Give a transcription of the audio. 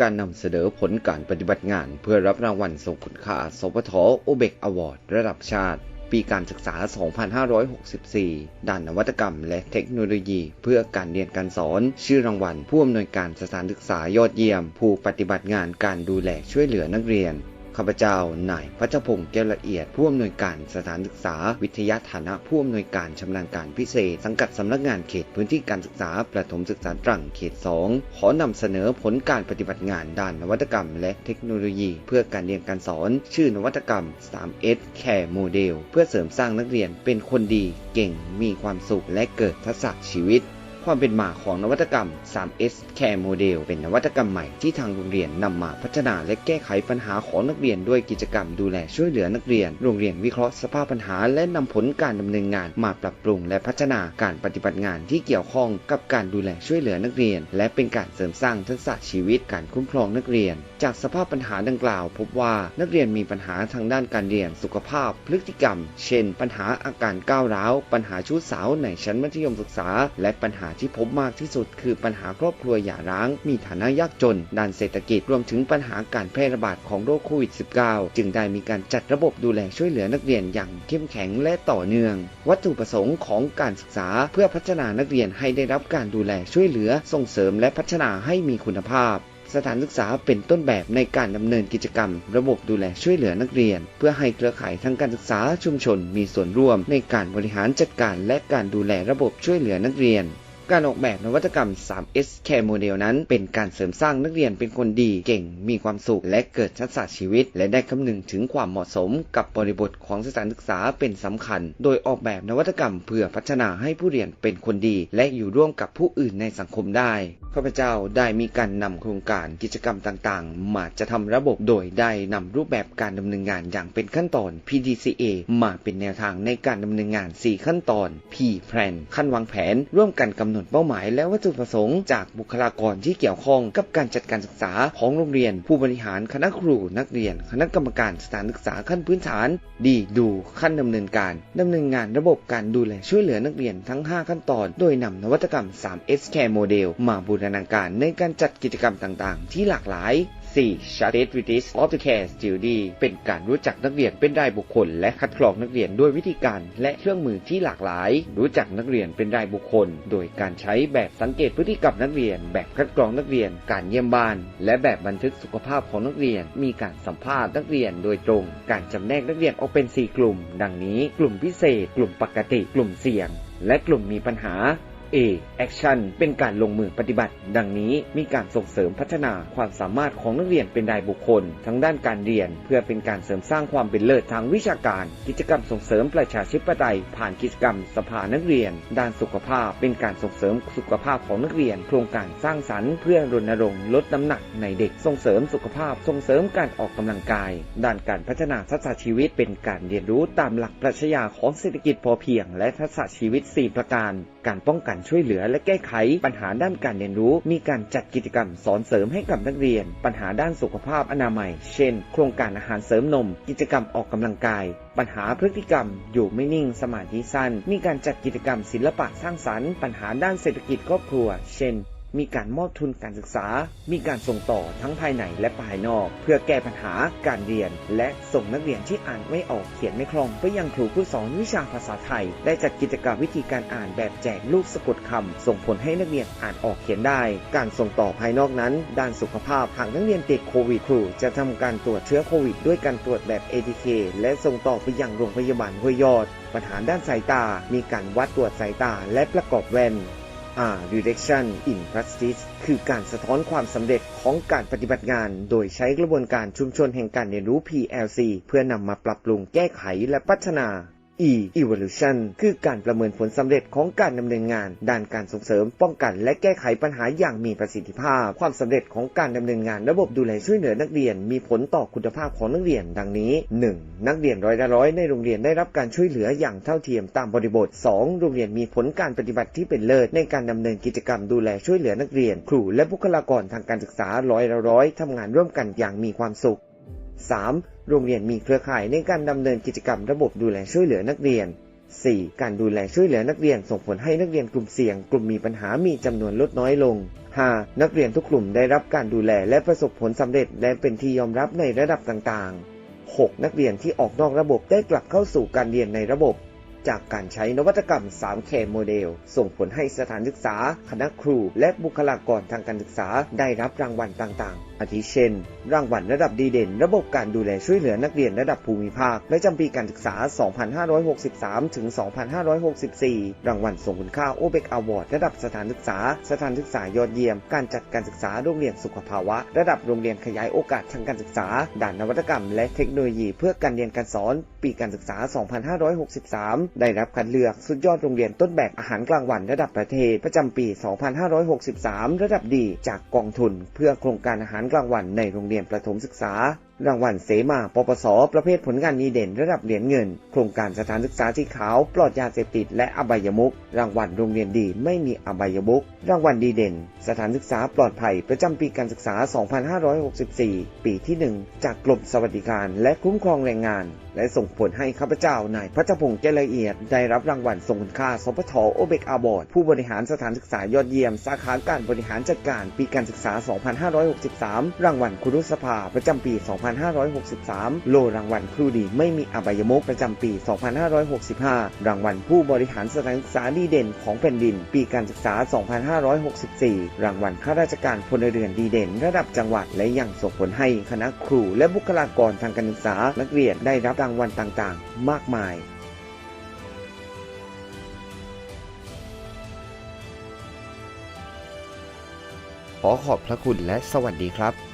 การนำเสนอผลการปฏิบัติงานเพื่อรับรางวัลทรงคุณค่าสปทโอเบกอวอร์ดระดับชาติ ปีการศึกษา 2564 ด้านนวัตกรรมและเทคโนโลยี เพื่อการเรียนการสอน ชื่อรางวัล ผู้อำนวยการสถานศึกษายอดเยี่ยม ผู้ปฏิบัติงานการดูแลช่วยเหลือนักเรียน ข้าพเจ้านายพัชพงศ์แก้วละเอียดผู้อำนวยการสถานศึกษา วิทยาฐานะผู้อำนวยการชำนาญการพิเศษ สังกัดสำนักงานเขตพื้นที่การศึกษา ประถมศึกษาตรังเขต 2 ขอนำเสนอผลการปฏิบัติงานด้านนวัตกรรม และเทคโนโลยี เพื่อการเรียนการสอน ชื่อนวัตกรรม 3S Care Model เพื่อเสริมสร้างนักเรียนเป็นคนดี เก่งมีความสุขและเกิดทักษะชีวิต ความเป็นมาของนวัตกรรม 3S Care Model เป็นนวัตกรรมใหม่ที่ทางโรงเรียนนำมาพัฒนาและแก้ไขปัญหาของนักเรียนด้วยกิจกรรมดูแลช่วยเหลือนักเรียน โรงเรียนวิเคราะห์สภาพปัญหา และนำผลการดำเนินงานมาปรับปรุง และพัฒนาการปฏิบัติงานที่เกี่ยวข้องกับการดูแลช่วยเหลือนักเรียน และเป็นการเสริมสร้างทักษะชีวิตการคุ้มครองนักเรียน จากสภาพปัญหาดังกล่าว พบว่านักเรียนมีปัญหาทางด้านการเรียนสุขภาพ พฤติกรรม เช่น ปัญหาอาการก้าวร้าว ปัญหาชู้สาวในชั้นมัธยมศึกษา และปัญหาที่พบมากที่สุด คือปัญหาครอบครัวหย่าร้าง มีฐานะยากจน ด้านเศรษฐกิจรวมถึงปัญหาการแพร่ระบาดของโรคโควิด -19 จึงได้มีการจัดระบบดูแลช่วยเหลือนักเรียนอย่างเข้มแข็งและต่อเนื่อง วัตถุประสงค์ของการศึกษาเพื่อพัฒนานักเรียนให้ได้รับการดูแลช่วยเหลือ ส่งเสริมและพัฒนาให้มีคุณภาพสถานศึกษาเป็นต้นแบบในการดำเนินกิจกรรม ระบบดูแลช่วยเหลือนักเรียน เพื่อให้เครือข่ายทางการศึกษาชุมชนมีส่วนร่วมในการบริหารจัดการและการดูแลระบบช่วยเหลือนักเรียน การออกแบบนวัตกรรม 3S Care Model นั้น เป็นการเสริมสร้างนักเรียนเป็นคนดีเก่ง มีความสุข และเกิดทักษะชีวิต และได้คำนึงถึงความเหมาะสมกับบริบทของสถานศึกษาเป็นสำคัญ โดยออกแบบนวัตกรรมเพื่อพัฒนาให้ผู้เรียนเป็นคนดี และอยู่ร่วมกับผู้อื่นในสังคมได้ข้าพเจ้าได้มีการนำโครงการกิจกรรมต่างๆ มาจะทำระบบโดยได้นำรูปแบบการดำเนินงานอย่างเป็นขั้นตอน PDCA มาเป็นแนวทางในการดำเนินงาน 4 ขั้นตอน P Plan ขั้นวางแผน ร่วมกันกำหนดเป้าหมายและวัตถุประสงค์จากบุคลากรที่เกี่ยวข้องกับการจัดการศึกษาของโรงเรียน ผู้บริหารคณะครูนักเรียน คณะกรรมการสถานศึกษาขั้นพื้นฐาน ดีดูขั้นดำเนินการดำเนินงานระบบการดูแลช่วยเหลือนักเรียนทั้ง 5 ขั้นตอน โดยนำนวัตกรรม 3S Care Model มาบูรณาการในการจัดกิจกรรมต่างๆ ที่หลากหลาย 4. Chart Activities of the Care Study เป็นการรู้จักนักเรียนเป็นรายบุคคล และคัดกรองนักเรียนด้วยวิธีการและเครื่องมือที่หลากหลาย รู้จักนักเรียนเป็นรายบุคคล โดยการใช้แบบสังเกตพฤติกรรมนักเรียน แบบคัดกรองนักเรียน การเยี่ยมบ้าน และแบบบันทึกสุขภาพของนักเรียน มีการสัมภาษณ์นักเรียนโดยตรง การจำแนกนักเรียนออกเป็น 4 กลุ่ม ดังนี้ กลุ่มพิเศษ กลุ่มปกติ กลุ่มเสี่ยง และกลุ่มมีปัญหา A Action เป็นการลงมือปฏิบัติ ดังนี้มีการส่งเสริมพัฒนาความสามารถของนักเรียนเป็นรายบุคคล ทั้งด้านการเรียน เพื่อเป็นการเสริมสร้างความเป็นเลิศทางวิชาการ กิจกรรมส่งเสริมประชาธิปไตย ผ่านกิจกรรมสภานักเรียน ด้านสุขภาพ เป็นการส่งเสริมสุขภาพของนักเรียน โครงการสร้างสรรค์เพื่อรณรงค์ลดน้ำหนักในเด็กส่งเสริมสุขภาพ ส่งเสริมการออกกำลังกาย ด้านการพัฒนาทักษะชีวิตเป็นการเรียนรู้ตามหลักปรัชญาของเศรษฐกิจพอเพียง และทักษะชีวิต 4 ประการ การป้องกันช่วยเหลือและแก้ไขปัญหาด้านการเรียนรู้ มีการจัดกิจกรรมสอนเสริมให้กับนักเรียน ปัญหาด้านสุขภาพอนามัย เช่น โครงการอาหารเสริมนม กิจกรรมออกกำลังกาย ปัญหาพฤติกรรม อยู่ไม่นิ่งสมาธิสั้น มีการจัดกิจกรรมศิลปะสร้างสรรค์ ปัญหาด้านเศรษฐกิจครอบครัว เช่น มีการมอบทุนการศึกษา มีการส่งต่อทั้งภายในและภายนอก เพื่อแก้ปัญหาการเรียน และส่งนักเรียนที่อ่านไม่ออกเขียนไม่คล่อง ไปยังครูผู้สอนวิชาภาษาไทย ได้จัดกิจกรรมวิธีการอ่านแบบแจกลูกสะกดคำส่งผลให้นักเรียนอ่านออกเขียนได้ การส่งต่อภายนอกนั้น ด้านสุขภาพหากนักเรียนติดโควิดครูจะทำการตรวจเชื้อโควิดด้วยการตรวจแบบ ATK และส่งต่อไปยังโรงพยาบาลห้วยยอด ปัญหาด้านสายตา มีการวัดตรวจสายตาและประกอบแว่น R Direction in Practice คือการสะท้อนความสำเร็จของการปฏิบัติงาน โดยใช้กระบวนการชุมชนแห่งการเรียนรู้ PLC เพื่อนำมาปรับปรุงแก้ไขและพัฒนา E Evolution คือการประเมินผลสำเร็จของการดำเนินงาน ด้านการส่งเสริมป้องกันและแก้ไขปัญหาอย่างมีประสิทธิภาพ ความสำเร็จของการดำเนินงานระบบดูแลช่วยเหลือนักเรียน มีผลต่อคุณภาพของนักเรียน ดังนี้ 1. นักเรียนร้อยละร้อยในโรงเรียนได้รับการช่วยเหลืออย่างเท่าเทียมตามบริบท 2. โรงเรียนมีผลการปฏิบัติที่เป็นเลิศในการดำเนินกิจกรรมดูแลช่วยเหลือนักเรียน ครูและบุคลากรทางการศึกษาร้อยละร้อยทำงานร่วมกันอย่างมีความสุข 3. โรงเรียนมีเครือข่ายในการดำเนินกิจกรรมระบบดูแลช่วยเหลือนักเรียน 4. การดูแลช่วยเหลือนักเรียนส่งผลให้นักเรียนกลุ่มเสี่ยง กลุ่มมีปัญหามีจำนวนลดน้อยลง 5. นักเรียนทุกกลุ่มได้รับการดูแลและประสบผลสำเร็จ และเป็นที่ยอมรับในระดับต่างๆ 6. นักเรียนที่ออกนอกระบบได้กลับเข้าสู่การเรียนในระบบ จากการใช้นวัตกรรม 3K โมเดล ส่งผลให้สถานศึกษา คณะครู และบุคลากรทางการศึกษาได้รับรางวัลต่างๆ อาทิเช่น รางวัลระดับดีเด่น ระบบการดูแลช่วยเหลือนักเรียนระดับภูมิภาคประจำปีการศึกษา 2563 ถึง 2564 รางวัลทรงคุณค่าโอเบกอวอร์ดระดับสถานศึกษา สถานศึกษายอดเยี่ยม การจัดการศึกษาโรงเรียนสุขภาวะ ระดับโรงเรียนขยายโอกาสทางการศึกษา ด่านนวัตกรรม และเทคโนโลยี เพื่อการเรียนการสอน ปีการศึกษา 2563ได้รับคัดเลือกสุดยอดโรงเรียนต้นแบบอาหารกลางวันระดับประเทศประจำปี 2563 ระดับดีจากกองทุน เพื่อโครงการอาหารกลางวันในโรงเรียนประถมศึกษา รางวัลเสมาปปส ประเภทผลงานดีเด่นระดับเหรียญเงิน โครงการสถานศึกษาสีขาว ปลอดยาเสพติดและอบายมุก รางวัลโรงเรียนดีไม่มีอบายมุก รางวัลดีเด่น สถานศึกษาปลอดภัยประจำปีการศึกษา 2564 ปีที่ 1 จากกรมสวัสดิการและคุ้มครองแรงงาน และส่งผลให้ข้าพเจ้านายพัชพงษ์เจริญละเอียด ได้รับรางวัลทรงคุณค่าสพทโอเบกอาบอดผู้บริหารสถานศึกษายอดเยี่ยม สาขาการบริหารจัดการปีการศึกษา 2563 รางวัลคุรุสภาประจำปี 2 2563 โลรางวัลครูดีไม่มีอบายมุกประจำปี 2565 รางวัลผู้บริหารสถานศึกษาดีเด่นของแผ่นดิน ปีการศึกษา 2564 รางวัลข้าราชการพลเรือนดีเด่น ระดับจังหวัด และยังส่งผลให้คณะครูและบุคลากรทางการศึกษา นักเรียนได้รับรางวัลต่างๆ มากมายขอขอบพระคุณและสวัสดีครับ